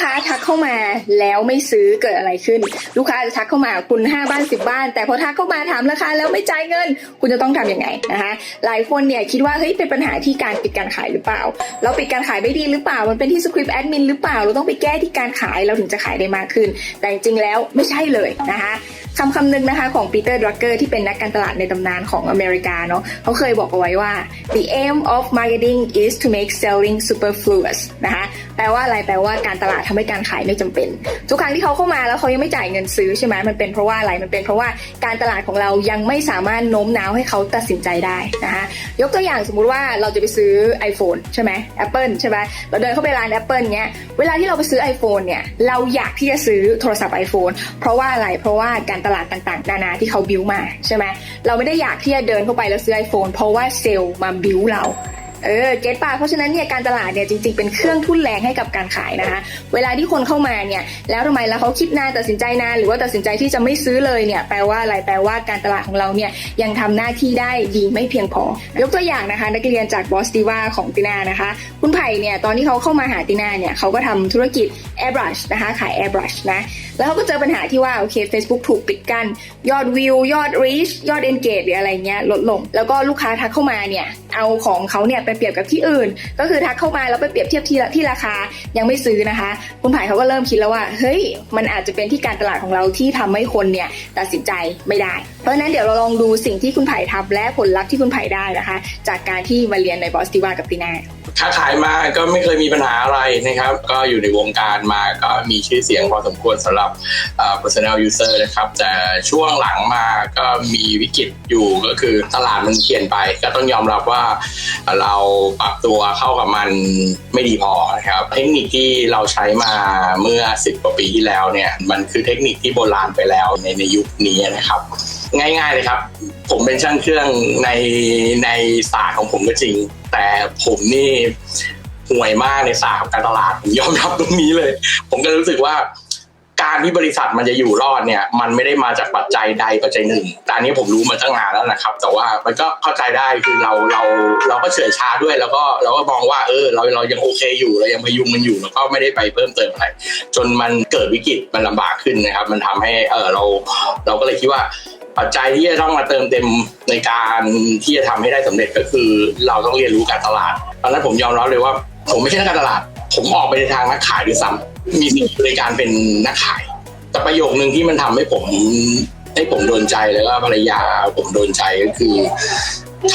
ค้าทักเข้ามาแล้วไม่ซื้อเกิดอะไรขึ้น ลูกค้าจะทักเข้ามาคุณ 5 บ้าน 10 บ้าน แต่พอทักเข้ามาถามราคาแล้วไม่จ่ายเงิน คุณจะต้องทำยังไงนะคะหลายคนเนี่ยคิดว่าเฮ้ยเป็นปัญหาที่การปิดการขายหรือเปล่า เราปิดการขายไม่ดีหรือเปล่า มันเป็นที่สคริปต์แอดมินหรือเปล่าเราต้องไปแก้ที่การขายเราถึงจะขายได้มากขึ้น แต่จริงๆแล้วไม่ใช่เลยนะคะคำคำหนึ่งนะคะของปีเตอร์ดรักเกอร์ที่เป็นนักการตลาดในตำนานของอเมริกาเนาะเขาเคยบอกเอาไว้ว่า the aim of marketing is to make selling superfluous นะคะ แปลว่าอะไรแปลว่าการตลาดทำให้การขายไม่จำเป็น ทุกครั้งที่เขาเข้ามาแล้วเขายังไม่จ่ายเงินซื้อใช่ไหมมันเป็นเพราะว่าอะไรมันเป็นเพราะว่าการตลาดของเรายังไม่สามารถโน้มน้าวให้เขาตัดสินใจได้นะคะยกตัวอย่างสมมุติว่าเราจะไปซื้อ iPhone ใช่ไหม Apple ใช่ไหมเราเดินเข้าไปร้าน Apple เนี้ยเวลาที่เราไปซื้อ iPhone เนี่ยเราอยากที่จะซื้อโทรศัพท์ iPhone เพราะว่าอะไรเพราะว่าการตลาดต่างๆ นานาที่เขาบิวมาใช่ไหมเราไม่ได้อยากที่จะเดินเข้าไปแล้วซื้อ iPhone เพราะว่าเซลล์มาบิวเรา เออเก็ตป่ะเพราะฉะนั้นเนี่ยการตลาดเนี่ยจริงๆเป็นเครื่องทุ่นแรงให้กับการขายนะคะ เวลาที่คนเข้ามาเนี่ยแล้วทำไมแล้วเขาคิดนานตัดสินใจนานหรือว่าตัดสินใจที่จะไม่ซื้อเลยเนี่ยแปลว่าอะไรแปลว่าการตลาดของเราเนี่ยยังทำหน้าที่ได้ดีไม่เพียงพอ ยกตัวอย่างนะคะ นักเรียนจากบอสติว่าของตินานะคะ คุณไผ่เนี่ยตอนที่เขาเข้ามาหาตินาเนี่ยเขาก็ทำธุรกิจ airbrush นะคะขาย airbrush นะแล้วเขาก็เจอปัญหาที่ว่าโอเค Facebook ถูกปิดกั้นยอดวิวยอด reach ยอด engage หรืออะไรเงี้ยลดลง แล้วก็ลูกค้าทักเข้ามาเนี่ยเอาของเขาเนี่ยไปเปรียบกับที่อื่น ก็คือทักเข้ามาแล้วไปเปรียบเทียบที่ที่ราคายังไม่ซื้อนะคะ คุณไผ่เขาก็เริ่มคิดแล้วว่า เฮ้ย มันอาจจะเป็นที่การตลาดของเราที่ทำให้คนเนี่ยตัดสินใจไม่ได้ เพราะฉะนั้นเดี๋ยวเราลองดูสิ่งที่คุณไผ่ทำและผลลัพธ์ที่คุณไผ่ได้นะคะ จากการที่มาเรียนในบอสติวากับตีน่า ค้าขายมาก็ไม่เคยมีปัญหาอะไรนะครับ ก็อยู่ในวงการมาก็มีชื่อเสียงพอสมควรสำหรับอ่อ personal user นะครับ แต่ช่วงหลังมาก็มีวิกฤตอยู่ก็คือตลาดมันเปลี่ยนไป ก็ต้องยอมรับว่าเราปรับตัวเข้ากับมันไม่ดีพอนะครับ เทคนิคที่เราใช้มาเมื่อ 10 กว่าปีที่แล้วเนี่ยมันคือเทคนิคที่โบราณไปแล้วในในยุคนี้นะครับ ง่ายๆเลยครับ ผมเป็นช่างเครื่องในในศาสตร์ของผมก็จริง ผมนี่ห่วยมากในศาสตร์ของการตลาดผมยอมรับตรงนี้เลย ผมก็รู้สึกว่า การที่บริษัทมันจะอยู่รอดเนี่ย มันไม่ได้มาจากปัจจัยใดปัจจัยหนึ่งแต่อันนี้ผมรู้มาตั้งนานแล้วนะครับ แต่ว่ามันก็เข้าใจได้คือเราเราเราก็เฉื่อยชาด้วย แล้วก็เราก็มองว่าเออ เราเรายังโอเคอยู่เรายังพยุงมันอยู่แล้วก็ไม่ได้ไปเพิ่มเติมอะไรจนมันเกิดวิกฤตมันลำบากขึ้นนะครับ มันทำให้เออเรา เราก็เลยคิดว่าปัจจัยที่จะต้องมาเติมเต็ม ในการที่จะทำให้ได้สำเร็จก็คือ เราต้องเรียนรู้การตลาดตอนนั้นผมยอมรับเลยว่า ผมไม่ใช่นักการตลาด ผมออกไปในทางนักขายด้วยซ้ำมีสิ่งในการเป็นนักขาย แต่ประโยคนึงที่มันทำให้ผมให้ผมโดนใจแล้วก็ภรรยาผมโดนใจก็คือ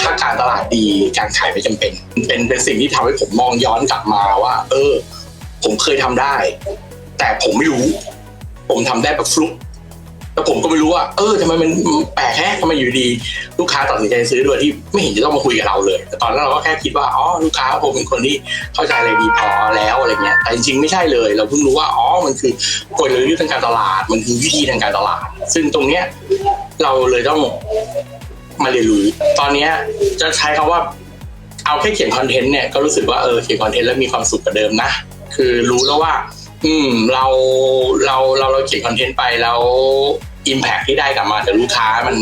ถ้าการตลาดดีการขายไม่จำเป็น เป็นเป็นสิ่งที่ทำให้ผมมองย้อนกลับมาว่า เออ ผมเคยทำได้ แต่ผมไม่รู้ ผมทำได้แบบฟลุก แล้วผมก็ไม่รู้ว่าเออทำไมมันแปลกแฮะทำไมอยู่ดี ลูกค้าตัดสินใจซื้อโดยที่ไม่เห็นจะต้องมาคุยกับเราเลย แต่ตอนนั้นเราก็แค่คิดว่าอ๋อลูกค้าผมเป็นคนที่เข้าใจอะไรดีพอแล้วอะไรเงี้ยแต่จริงๆไม่ใช่เลย เราเพิ่งรู้ว่าอ๋อมันคือกลยุทธ์ทางการตลาด มันคือวิธีทางการตลาด ซึ่งตรงเนี้ยเราเลยต้องมาเรียนรู้ตอนเนี้ยจะใช้คำว่าเอาแค่เขียนคอนเทนต์เนี่ยก็รู้สึกว่าเออเขียนคอนเทนต์แล้วมีความสุขกว่าเดิมนะ คือรู้แล้วว่า อืมเราเราเราเราเขียนคอนเทนต์ไปแล้วอิมแพคที่ได้กลับมาจากลูกค้ามัน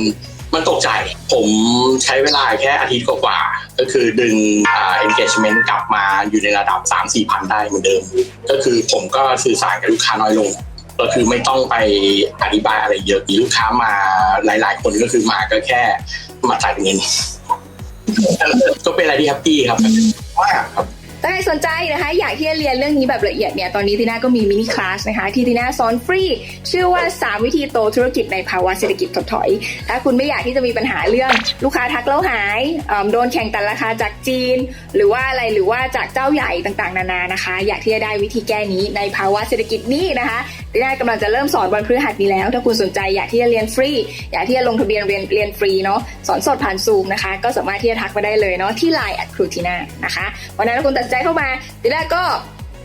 มันตกใจ ผมใช้เวลาแค่อาทิตย์กว่าๆก็คือดึงอ่า engagement กลับมาอยู่ในระดับ 3 4พันได้เหมือนเดิม ก็คือผมก็สื่อสารกับลูกค้าน้อยลง ก็คือไม่ต้องไปอธิบายอะไรเยอะมีลูกค้ามาหลาย ๆ คนก็คือมาก็แค่มาจ่ายเงินก็เป็นอะไรที่แฮปปี้ครับมากครับ ถ้าใครสนใจนะคะอยากที่จะเรียนเรื่องนี้แบบละเอียดเนี่ยตอนนี้ทีน่าก็มีมินิคลาสนะคะที่ทีน่าสอนฟรี ชื่อว่า 3 วิธีโตธุรกิจในภาวะเศรษฐกิจถดถอย ถ้าคุณไม่อยากที่จะมีปัญหาเรื่องลูกค้าทักแล้วหายโดนแข่งตัดราคาจากจีน หรือว่าอะไรหรือว่าจากเจ้าใหญ่ต่างๆ นานานะคะ อยากที่จะได้วิธีแก้นี้ในภาวะเศรษฐกิจนี้นะคะทีน่ากำลังจะเริ่มสอนวันพฤหัสนี้แล้ว ถ้าคุณสนใจอยากที่จะเรียนฟรี อยากที่จะลงทะเบียนเรียนเรียนฟรีเนาะสอนสดผ่านซูมนะคะ ก็สามารถที่จะทักมาได้เลยเนาะที่ Line แอดครูทีน่านะคะวันนั้นคุณตัดใจเข้ามาทีแรกก็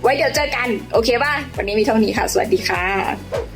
ไว้เดี๋ยวเจอกัน โอเคป่ะวันนี้มีเท่านี้ค่ะ สวัสดีค่ะ